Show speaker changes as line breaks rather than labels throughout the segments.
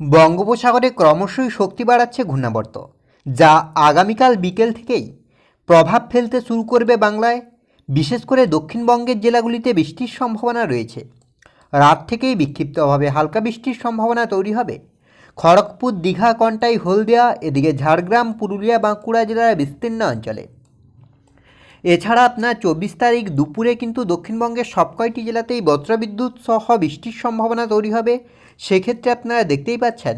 বঙ্গোপসাগরে ক্রমশই শক্তি বাড়াচ্ছে ঘূর্ণাবর্ত, যা আগামীকাল বিকেল থেকেই প্রভাব ফেলতে শুরু করবে বাংলায়, বিশেষ করে দক্ষিণবঙ্গের জেলাগুলিতে বৃষ্টির সম্ভাবনা রয়েছে। রাত থেকেই বিক্ষিপ্তভাবে হালকা বৃষ্টির সম্ভাবনা তৈরি হবে। খড়গপুর, দীঘা, কন্টাই, হলদিয়া, এদিকে ঝাড়গ্রাম, পুরুলিয়া, বাঁকুড়া জেলার বিস্তীর্ণ অঞ্চলে। এছাড়া আপনার চব্বিশ তারিখ দুপুরে কিন্তু দক্ষিণবঙ্গের সব কয়টি জেলাতেই বজ্রবিদ্যুৎ সহ বৃষ্টির সম্ভাবনা তৈরি হবে। সেক্ষেত্রে আপনারা দেখতেই পাচ্ছেন।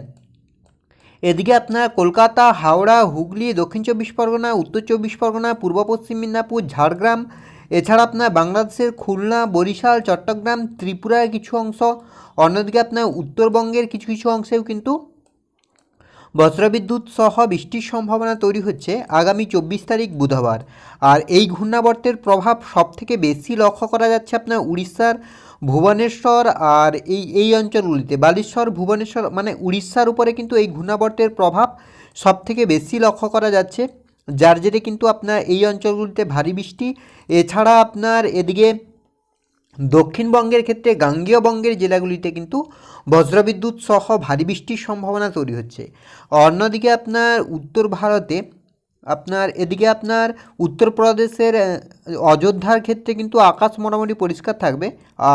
এদিকে আপনার কলকাতা, হাওড়া, হুগলি, দক্ষিণ চব্বিশ পরগনা, উত্তর চব্বিশ পরগনা, পূর্ব পশ্চিম মেদিনীপুর, ঝাড়গ্রাম, এছাড়া আপনার বাংলাদেশের খুলনা, বরিশাল, চট্টগ্রাম, ত্রিপুরার কিছু অংশ, অন্যদিকে আপনার উত্তরবঙ্গের কিছু কিছু অংশেও কিন্তু বজ্রবিদ্যুৎ সহ বৃষ্টির সম্ভাবনা তৈরি হচ্ছে আগামী চব্বিশ তারিখ বুধবার। আর এই ঘূর্ণাবর্তের প্রভাব সবথেকে বেশি লক্ষ্য করা যাচ্ছে আপনার উড়িষ্যার ভুবনেশ্বর আর এই এই অঞ্চলগুলিতে। বালেশ্বর, ভুবনেশ্বর মানে উড়িষ্যার উপরে কিন্তু এই ঘূর্ণাবর্তের প্রভাব সবথেকে বেশি লক্ষ্য করা যাচ্ছে। যার জেরে কিন্তু আপনার এই অঞ্চলগুলিতে ভারী বৃষ্টি। এছাড়া আপনার এদিকে দক্ষিণবঙ্গের ক্ষেত্রে গাঙ্গেয় বঙ্গের জেলাগুলিতে কিন্তু বজ্রবিদ্যুৎ সহ ভারী বৃষ্টির সম্ভাবনা তৈরি হচ্ছে। অন্যদিকে আপনার উত্তর ভারতে আপনার, এদিকে আপনার উত্তরপ্রদেশের অযোধ্যার ক্ষেত্রে কিন্তু আকাশ মোটামুটি পরিষ্কার থাকবে,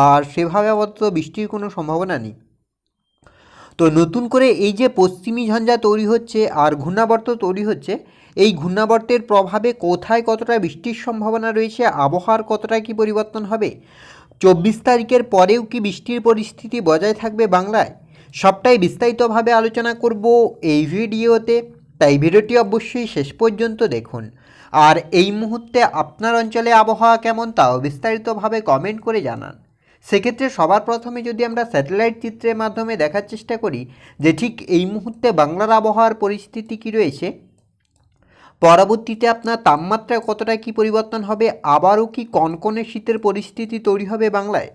আর সেভাবে আপাতত বৃষ্টির কোনো সম্ভাবনা নেই। তো নতুন করে এই যে পশ্চিমী ঝঞ্ঝা তৈরি হচ্ছে আর ঘূর্ণাবর্ত তৈরি হচ্ছে, এই ঘূর্ণাবর্তের প্রভাবে কোথায় কতটা বৃষ্টির সম্ভাবনা রয়েছে, আবহাওয়ার কতটা কি পরিবর্তন হবে, চব্বিশ তারিখের পরেও কি বৃষ্টির পরিস্থিতি বজায় থাকবে বাংলায়, সবটাই বিস্তারিতভাবে আলোচনা করব এই ভিডিওতে। তাই ভিডিওটি অবশ্যই শেষ পর্যন্ত দেখুন। আর এই মুহূর্তে আপনার অঞ্চলে আবহাওয়া কেমন তাও বিস্তারিতভাবে কমেন্ট করে জানান। সেক্ষেত্রে সবার প্রথমে যদি আমরা স্যাটেলাইট চিত্রের মাধ্যমে দেখার চেষ্টা করি, যে ঠিক এই মুহূর্তে বাংলার আবহাওয়ার পরিস্থিতি কী রয়েছে? পরবর্তীতে আপনার তাপমাত্রা কতটা কি পরিবর্তন হবে? আবারও কি কনকনে শীতের পরিস্থিতি তৈরি হবে বাংলায়?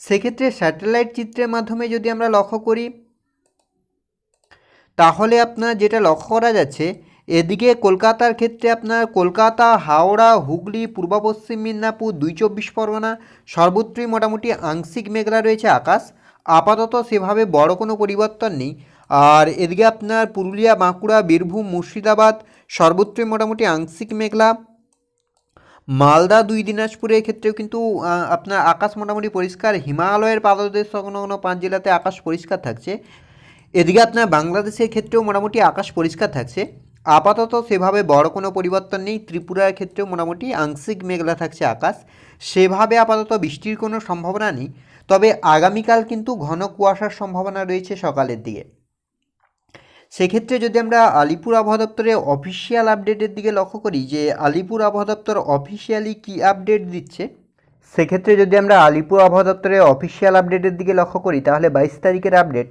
সেক্ষেত্রে স্যাটেলাইট চিত্রের মাধ্যমে যদি আমরা লক্ষ্য করি তাহলে আপনার যেটা লক্ষ্য করা যাচ্ছে, এদিকে কলকাতার ক্ষেত্রে আপনার কলকাতা, হাওড়া, হুগলি, পূর্ব পশ্চিম মেদিনীপুর, দুই চব্বিশ পরগনা, সর্বত্রই মোটামুটি আংশিক মেঘলা রয়েছে আকাশ। আপাতত সেভাবে বড় কোনো পরিবর্তন নেই। আর এদিকে আপনার পুরুলিয়া, বাঁকুড়া, বীরভূম, মুর্শিদাবাদ, সর্বত্রই মোটামুটি আংশিক মেঘলা। মালদা, দুই দিনাজপুরের ক্ষেত্রেও কিন্তু আপনার আকাশ মোটামুটি পরিষ্কার। হিমালয়ের পাদদেশ সংলগ্ন পাঁচ জেলাতে আকাশ পরিষ্কার থাকছে। এদিকে আপনার বাংলাদেশের ক্ষেত্রেও মোটামুটি আকাশ পরিষ্কার থাকছে। আপাতত সেভাবে বড় কোনো পরিবর্তন নেই। ত্রিপুরার ক্ষেত্রেও মোটামুটি আংশিক মেঘলা থাকছে আকাশ। সেভাবে আপাতত বৃষ্টির কোনো সম্ভাবনা নেই। তবে আগামীকাল কিন্তু ঘন কুয়াশার সম্ভাবনা রয়েছে সকালের দিকে। সেক্ষেত্রে যদি আমরা আলিপুর আবহাওয়া দপ্তরের অফিসিয়াল আপডেটের দিকে লক্ষ্য করি যে আলিপুর আবহাওয়া দপ্তর অফিসিয়ালি কী আপডেট দিচ্ছে, সেক্ষেত্রে যদি আমরা আলিপুর আবহাওয়া দপ্তরের অফিসিয়াল আপডেটের দিকে লক্ষ্য করি, তাহলে বাইশ তারিখের আপডেট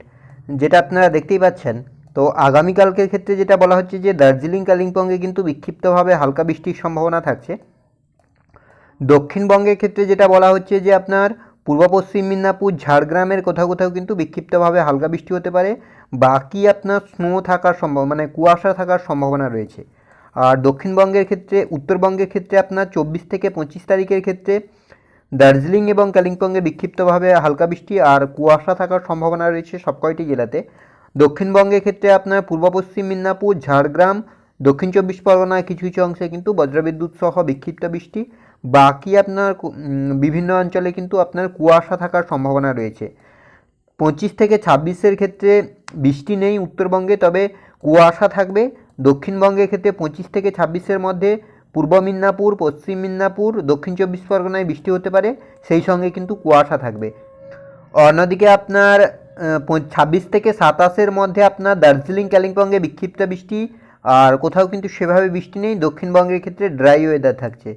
যেটা আপনারা দেখতেই পাচ্ছেন, তো আগামীকালকের ক্ষেত্রে যেটা বলা হচ্ছে যে দার্জিলিং কালিম্পংয়ে কিন্তু বিক্ষিপ্তভাবে হালকা বৃষ্টির সম্ভাবনা থাকছে। দক্ষিণবঙ্গের ক্ষেত্রে যেটা বলা হচ্ছে যে আপনার পূর্ব পশ্চিম মেদিনীপুর, ঝাড়গ্রামের কোথাও কোথাও কিন্তু বিক্ষিপ্তভাবে হালকা বৃষ্টি হতে পারে। বাকি আপনার স্নো থাকার সম্ভব মানে কুয়াশা থাকার সম্ভাবনা রয়েছে। আর দক্ষিণবঙ্গের ক্ষেত্রে, উত্তরবঙ্গের ক্ষেত্রে আপনার চব্বিশ থেকে পঁচিশ তারিখের ক্ষেত্রে দার্জিলিং এবং কালিম্পংয়ে বিক্ষিপ্তভাবে হালকা বৃষ্টি আর কুয়াশা থাকার সম্ভাবনা রয়েছে সব কয়টি জেলাতে। দক্ষিণবঙ্গের ক্ষেত্রে আপনার পূর্ব পশ্চিম মেদিনীপুর, ঝাড়গ্রাম, দক্ষিণ চব্বিশ পরগনার কিছু কিছু অংশে কিন্তু বজ্রবিদ্যুৎ সহ বিক্ষিপ্ত বৃষ্টি। বাকি আপনার বিভিন্ন অঞ্চলে কিন্তু আপনার কুয়াশা থাকার সম্ভাবনা রয়েছে। পঁচিশ থেকে ছাব্বিশের ক্ষেত্রে বৃষ্টি নেই উত্তরবঙ্গে, তবে কুয়াশা থাকবে। দক্ষিণবঙ্গের ক্ষেত্রে পঁচিশ থেকে ছাব্বিশের মধ্যে পূর্ব মিদনাপুর, পশ্চিম মিদনাপুর, দক্ষিণ চব্বিশ পরগনায় বৃষ্টি হতে পারে, সেই সঙ্গে কিন্তু কুয়াশা থাকবে। অন্যদিকে আপনার ছাব্বিশ থেকে সাতাশের মধ্যে আপনার দার্জিলিং, কালিম্পংয়ে বিক্ষিপ্ত বৃষ্টি, আর কোথাও কিন্তু সেভাবে বৃষ্টি নেই, দক্ষিণবঙ্গের ক্ষেত্রে ড্রাই ওয়েদার থাকছে।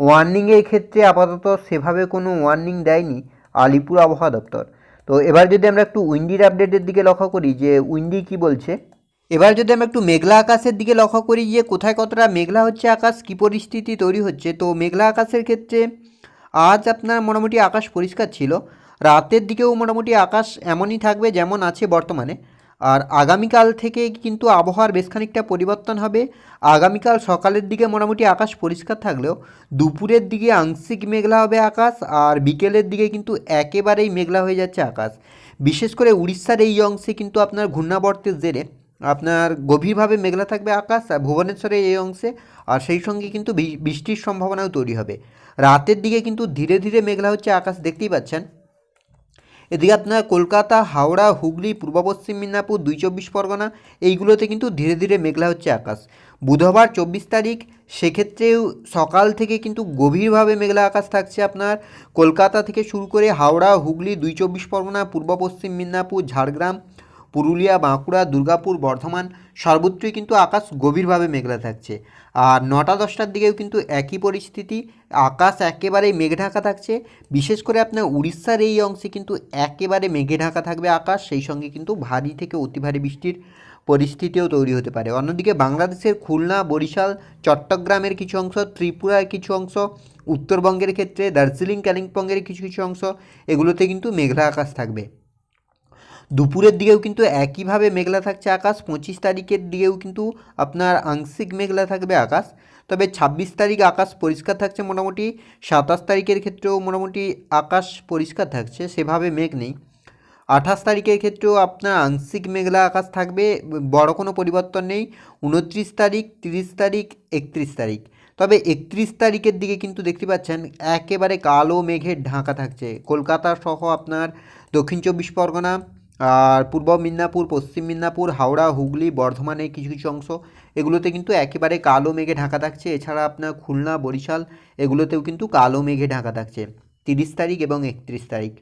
ওয়ার্নিংয়ের ক্ষেত্রে আপাতত সেভাবে কোনো ওয়ার্নিং দেয়নি আলিপুর আবহাওয়া দপ্তর। তো এবার যদি আমরা একটু উইন্ডির আপডেটের দিকে লক্ষ্য করি, যে উইন্ডি কি বলছে? এবার যদি আমরা একটু মেঘলা আকাশের দিকে লক্ষ্য করি যে কোথায় কতটা মেঘলা হচ্ছে, আকাশ কী পরিস্থিতি তৈরি হচ্ছে, তো মেঘলা আকাশের ক্ষেত্রে আজ আপনার মোটামুটি আকাশ পরিষ্কার ছিল। রাতের দিকেও মোটামুটি আকাশ এমনই থাকবে যেমন আছে বর্তমানে। আর আগামীকাল থেকে কিন্তু আবহাওয়ার বেশ খানিকটা পরিবর্তন হবে। আগামীকাল সকালের দিকে মোটামুটি আকাশ পরিষ্কার থাকলেও দুপুরের দিকে আংশিক মেঘলা হবে আকাশ, আর বিকেলের দিকে কিন্তু একেবারেই মেঘলা হয়ে যাচ্ছে আকাশ। বিশেষ করে উড়িষ্যার এই অংশে কিন্তু আপনার ঘূর্ণাবর্তের জেরে আপনার গভীরভাবে মেঘলা থাকবে আকাশ ভুবনেশ্বরের এই অংশে, আর সেই সঙ্গে কিন্তু বৃষ্টির সম্ভাবনাও তৈরি হবে। রাতের দিকে কিন্তু ধীরে ধীরে মেঘলা হচ্ছে আকাশ, দেখতেই পাচ্ছেন। এদিকে আপনার কলকাতা, হাওড়া, হুগলি, পূর্ব পশ্চিম মিদনাপুর, দুই চব্বিশ পরগনা, এইগুলোতে কিন্তু ধীরে ধীরে মেঘলা হচ্ছে আকাশ। বুধবার চব্বিশ তারিখ, সেক্ষেত্রেও সকাল থেকে কিন্তু গভীরভাবে মেঘলা আকাশ থাকছে আপনার। কলকাতা থেকে শুরু করে হাওড়া, হুগলি, দুই চব্বিশ পরগনা, পূর্ব পশ্চিম মিদনাপুর, ঝাড়গ্রাম পুরুলিয়া, বাঁকুড়া, দুর্গাপুর, বর্ধমান সর্বত্রই কিন্তু আকাশ গভীরভাবে মেঘলা থাকছে। আর নটা, দশটার দিকেও কিন্তু একই পরিস্থিতি, আকাশ একেবারেই মেঘ ঢাকা থাকছে। বিশেষ করে আপনার উড়িষ্যার এই অংশে কিন্তু একেবারে মেঘে ঢাকা থাকবে আকাশ, সেই সঙ্গে কিন্তু ভারী থেকে অতি ভারী বৃষ্টির পরিস্থিতিও তৈরি হতে পারে। অন্যদিকে বাংলাদেশের খুলনা, বরিশাল, চট্টগ্রামের কিছু অংশ, ত্রিপুরার কিছু অংশ, উত্তরবঙ্গের ক্ষেত্রে দার্জিলিং, কালিম্পংয়ের কিছু কিছু অংশ, এগুলোতে কিন্তু মেঘলা আকাশ থাকবে। দুপুরের দিকেও কিন্তু একইভাবে মেঘলা থাকছে আকাশ, পঁচিশ তারিখের দিকেও কিন্তু আপনার আংশিক মেঘলা থাকবে আকাশ। তবে ছাব্বিশ তারিখ আকাশ পরিষ্কার থাকছে মোটামুটি, সাতাশ তারিখের ক্ষেত্রেও মোটামুটি আকাশ পরিষ্কার থাকছে, সেভাবে মেঘ নেই। আঠাশ তারিখের ক্ষেত্রেও আপনার আংশিক মেঘলা আকাশ থাকবে, বড় কোনো পরিবর্তন নেই। উনত্রিশ তারিখ, তিরিশ তারিখ, একত্রিশ তারিখ। তবে একত্রিশ তারিখের দিকে কিন্তু দেখতে পাচ্ছেন, একেবারে কালো মেঘের ঢাকা থাকছে। কলকাতা সহ আপনার দক্ষিণ চব্বিশ পরগনা আর পূর্ব মিদনাপুর, পশ্চিম মিদনাপুর, হাওড়া, হুগলি বর্ধমানের কিছু কিছু অংশ। এগুলোতে কিন্তু একেবারে কালো মেঘে ঢাকা থাকছে। এছাড়া আপনার খুলনা, বরিশাল, এগুলোতেও কিন্তু কালো মেঘে ঢাকা থাকছে। তিরিশ তারিখ এবং একত্রিশ তারিখ।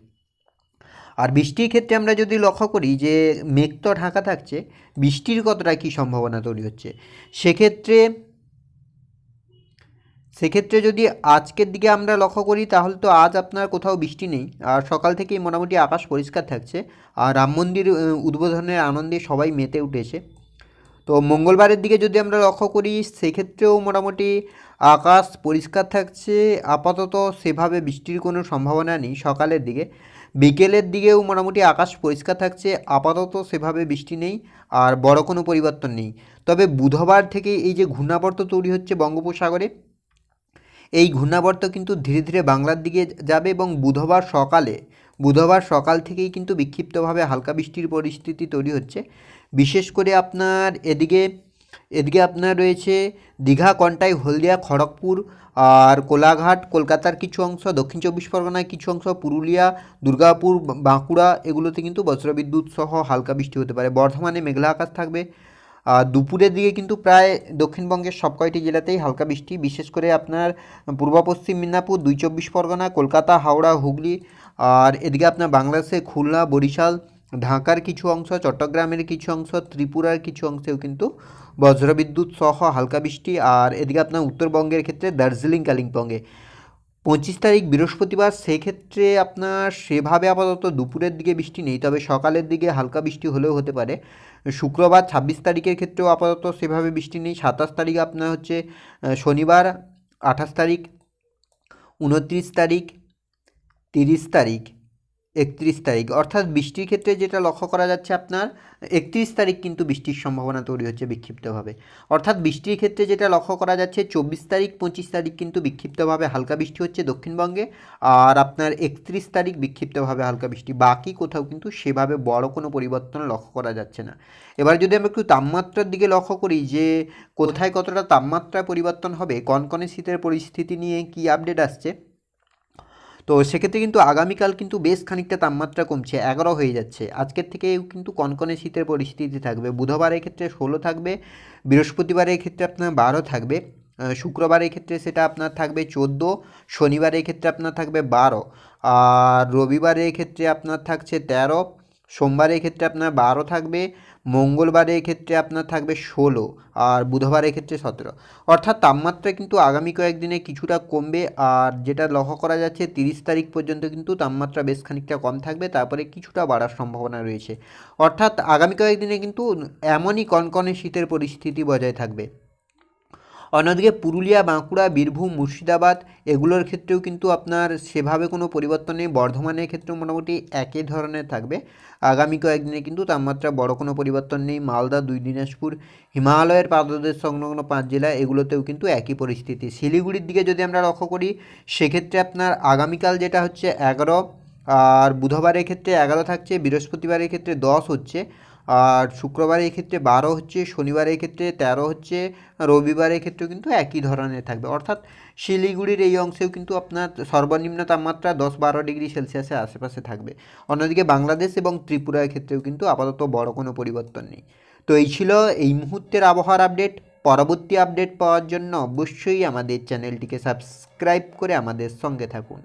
আর বৃষ্টির ক্ষেত্রে আমরা যদি লক্ষ্য করি যে মেঘ তো ঢাকা থাকছে, বৃষ্টির কতটা কী সম্ভাবনা তৈরি হচ্ছে? সেক্ষেত্রে সেক্ষেত্রে যদি আজকের দিকে আমরা লক্ষ্য করি, তাহলে তো আজ আপনার কোথাও বৃষ্টি নেই। আর সকাল থেকেই মোটামুটি আকাশ পরিষ্কার থাকছে। আর রাম মন্দির উদ্বোধনের আনন্দে সবাই মেতে উঠেছে। তো মঙ্গলবারের দিকে যদি আমরা লক্ষ্য করি, সেক্ষেত্রেও মোটামুটি আকাশ পরিষ্কার থাকছে। আপাতত সেভাবে বৃষ্টির কোনো সম্ভাবনা নেই সকালের দিকে। বিকেলের দিকেও মোটামুটি আকাশ পরিষ্কার থাকছে। আপাতত সেভাবে বৃষ্টি নেই আর বড় কোনো পরিবর্তন নেই। তবে বুধবার থেকে এই যে ঘূর্ণাবর্ত তৈরি হচ্ছে বঙ্গোপসাগরে এই ঘূর্ণাবর্ত কিন্তু ধীরে ধীরে বাংলার দিকে যাবে এবং বুধবার সকালে, বুধবার সকাল থেকেই কিন্তু বিক্ষিপ্তভাবে হালকা বৃষ্টির পরিস্থিতি তৈরি হচ্ছে। বিশেষ করে আপনার এদিকে এদিকে আপনার রয়েছে দীঘা, কন্টাই, হলদিয়া, খড়গপুর আর কোলাঘাট, কলকাতার কিছু অংশ, দক্ষিণ চব্বিশ পরগনার কিছু অংশ, পুরুলিয়া, দুর্গাপুর, বাঁকুড়া, এগুলোতে কিন্তু বজ্রবিদ্যুৎ সহ হালকা বৃষ্টি হতে পারে। বর্ধমানে মেঘলা আকাশ থাকবে দুপুরের দিকে কিন্তু প্রায় দক্ষিণবঙ্গের সব কয়টি জেলাতেই হালকা বৃষ্টি, বিশেষ করে আপনার পূর্ব পশ্চিম মিদনাপুর, দুই চব্বিশ পরগনা, কলকাতা, হাওড়া, হুগলি আর এদিকে আপনার বাংলাদেশে খুলনা, বরিশাল, ঢাকার কিছু অংশ, চট্টগ্রামের কিছু অংশ, ত্রিপুরার কিছু অংশেও কিন্তু বজ্রবিদ্যুৎ সহ হালকা বৃষ্টি আর এদিকে আপনার উত্তরবঙ্গের ক্ষেত্রে দার্জিলিং, কালিম্পংয়ে। পঁচিশ তারিখ বৃহস্পতিবার, সেক্ষেত্রে আপনার সেভাবে আপাতত দুপুরের দিকে বৃষ্টি নেই, তবে সকালের দিকে হালকা বৃষ্টি হলেও হতে পারে। শুক্রবার ছাব্বিশ তারিখের ক্ষেত্রেও আপাতত সেভাবে বৃষ্টি নেই। সাতাশ তারিখ আপনার হচ্ছে শনিবার, আঠাশ তারিখ, উনত্রিশ তারিখ, তিরিশ তারিখ একত্রিশ তারিখ। অর্থাৎ বৃষ্টির ক্ষেত্রে যেটা লক্ষ্য করা যাচ্ছে আপনার, একত্রিশ তারিখ কিন্তু বৃষ্টির সম্ভাবনা তৈরি হচ্ছে বিক্ষিপ্তভাবে। অর্থাৎ বৃষ্টির ক্ষেত্রে যেটা লক্ষ্য করা যাচ্ছে, চব্বিশ তারিখ, পঁচিশ তারিখ কিন্তু বিক্ষিপ্তভাবে হালকা বৃষ্টি হচ্ছে দক্ষিণবঙ্গে। আর আপনার একত্রিশ তারিখ বিক্ষিপ্তভাবে হালকা বৃষ্টি। বাকি কোথাও কিন্তু সেভাবে বড় কোনো পরিবর্তন লক্ষ্য করা যাচ্ছে না। এবার যদি আমরা একটু তাপমাত্রার দিকে লক্ষ্য করি যে কোথায় কতটা তাপমাত্রা পরিবর্তন হবে, কনকনে শীতের পরিস্থিতি নিয়ে কি আপডেট আসছে? তো সেক্ষেত্রে কিন্তু আগামীকাল কিন্তু বেশ খানিকটা তাপমাত্রা কমছে, এগারো হয়ে যাচ্ছে। আজকের থেকেও কিন্তু কনকনে শীতের পরিস্থিতি থাকবে। বুধবারের ক্ষেত্রে ষোলো থাকবে, বৃহস্পতিবারের ক্ষেত্রে আপনার বারো থাকবে শুক্রবারের ক্ষেত্রে সেটা আপনার থাকবে চোদ্দ, শনিবারের ক্ষেত্রে আপনার থাকবে বারো, আর রবিবারের ক্ষেত্রে আপনার থাকছে তেরো, সোমবারের ক্ষেত্রে আপনার বারো থাকবে মঙ্গলবারের ক্ষেত্রে আপনার থাকবে ষোলো আর বুধবারের ক্ষেত্রে সতেরো। অর্থাৎ তাপমাত্রা কিন্তু আগামী কয়েকদিনে কিছুটা কমবে আর যেটা লক্ষ্য করা যাচ্ছে তিরিশ তারিখ পর্যন্ত কিন্তু তাপমাত্রা বেশ খানিকটা কম থাকবে, তারপরে কিছুটা বাড়ার সম্ভাবনা রয়েছে। অর্থাৎ আগামী কয়েকদিনে কিন্তু এমনই কনকনে শীতের পরিস্থিতি বজায় থাকবে। অন্যদিকে পুরুলিয়া, বাঁকুড়া, বীরভূম, মুর্শিদাবাদ এগুলোর ক্ষেত্রেও কিন্তু আপনার সেভাবে কোনো পরিবর্তন নেই। বর্ধমানের ক্ষেত্রেও মোটামুটি একই ধরনের থাকবে। আগামী কয়েকদিনে কিন্তু তাপমাত্রা বড় কোনো পরিবর্তন নেই। মালদা, দুই দিনাজপুর, হিমালয়ের পাদদেশ সংলগ্ন পাঁচ জেলা এগুলোতেও কিন্তু একই পরিস্থিতি। শিলিগুড়ির দিকে যদি আমরা লক্ষ্য করি, সেক্ষেত্রে আপনার আগামীকাল যেটা হচ্ছে এগারো, আর বুধবারের ক্ষেত্রে এগারো থাকছে, বৃহস্পতিবারের ক্ষেত্রে দশ হচ্ছে। আর শুক্রবারের ক্ষেত্রে বারো হচ্ছে, শনিবারের ক্ষেত্রে তেরো হচ্ছে, রবিবারের ক্ষেত্রেও কিন্তু একই ধরনের থাকবে। অর্থাৎ শিলিগুড়ির এই অংশেও কিন্তু আপনার সর্বনিম্ন তাপমাত্রা দশ বারো ডিগ্রি সেলসিয়াসের আশেপাশে থাকবে। অন্যদিকে বাংলাদেশ এবং ত্রিপুরার ক্ষেত্রেও কিন্তু আপাতত বড় কোনো পরিবর্তন নেই। তো এই ছিল এই মুহূর্তের আবহাওয়ার আপডেট। পরবর্তী আপডেট পাওয়ার জন্য অবশ্যই আমাদের চ্যানেলটিকে সাবস্ক্রাইব করে আমাদের সঙ্গে থাকুন।